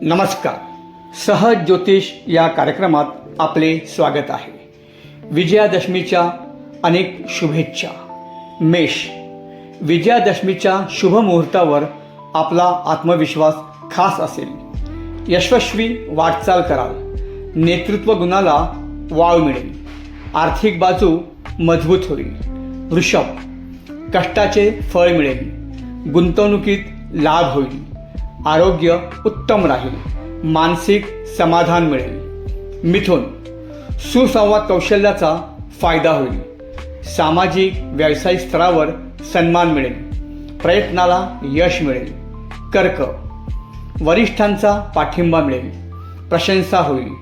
नमस्कार. सहज ज्योतिष या कार्यक्रमात आपले स्वागत आहे. विजयादशमीच्या अनेक शुभेच्छा. मेष. विजयादशमीच्या शुभ मुहूर्तावर आपला आत्मविश्वास खास असेल. यशस्वी वाटचाल कराल. नेतृत्व गुणाला वाव मिळेल. आर्थिक बाजू मजबूत होईल. वृषभ. कष्टाचे फळ मिळेल. गुंतवणुकीत लाभ होईल. आरोग्य उत्तम राहील मानसिक समाधान मिळेल. मिथुन सुसंवाद कौशल्याचा फायदा होईल. सामाजिक व्यावसायिक स्तरावर सन्मान मिळेल. प्रयत्नाला यश मिळेल. कर्क वरिष्ठांचा पाठिंबा मिळेल. प्रशंसा होईल.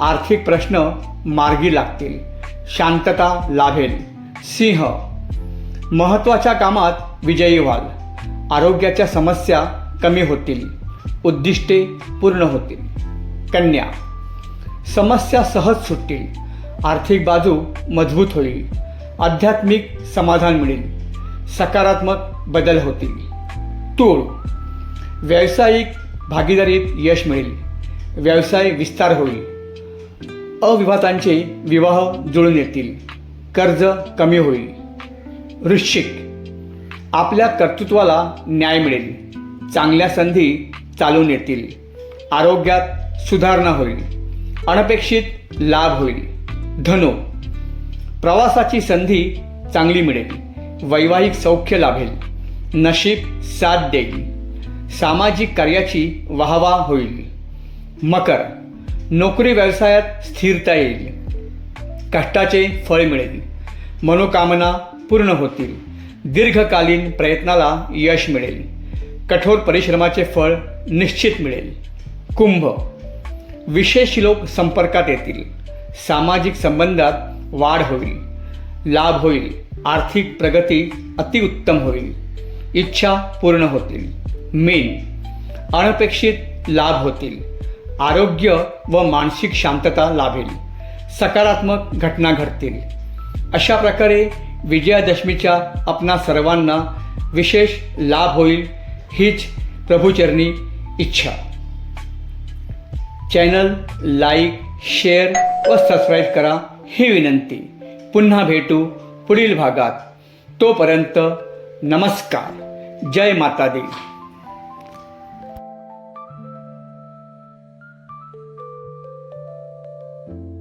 आर्थिक प्रश्न मार्गी लागतील. शांतता लाभेल. सिंह महत्त्वाच्या कामात विजयी व्हाल. आरोग्याच्या समस्या कमी होतील उद्दिष्टे पूर्ण होतील. कन्या समस्या सहज सुटतील आर्थिक बाजू मजबूत होईल आध्यात्मिक समाधान मिळेल सकारात्मक बदल होतील. तूळ व्यावसायिक भागीदारीत यश मिळेल व्यवसाय विस्तार होईल अविवाहांचे विवाह जुळून येतील कर्ज कमी होईल. वृश्चिक आपल्या कर्तृत्वाला न्याय मिळेल. चांगल्या संधी चालून येतील. आरोग्यात सुधारणा होईल. अनपेक्षित लाभ होईल. धनो. प्रवासाची संधी चांगली मिळेल. वैवाहिक सौख्य लाभेल. नशीब साथ देईल. सामाजिक कार्याची वाहवा होईल. मकर. नोकरी व्यवसायात स्थिरता येईल. कष्टाचे फळ मिळेल. मनोकामना पूर्ण होतील. दीर्घकालीन प्रयत्नाला यश मिळेल. कठोर परिश्रमाचे फळ निश्चित मिळेल. कुंभ. विशेष लोक संपर्कात येतील. सामाजिक संबंधात वाढ होईल. लाभ होईल. आर्थिक प्रगती अतिउत्तम होईल. इच्छा पूर्ण होतील. मेन. अनपेक्षित लाभ होतील. आरोग्य व मानसिक शांतता लाभेल. सकारात्मक घटना घडतील. अशा प्रकारे विजयादशमीच्या आपणा सर्वांना विशेष लाभ होईल हीच प्रभुचरणी इच्छा. चॅनल लाईक शेअर व सबस्क्राईब करा ही विनंती. पुन्हा भेटू पुढील भागात. तोपर्यंत नमस्कार. जय माता दी.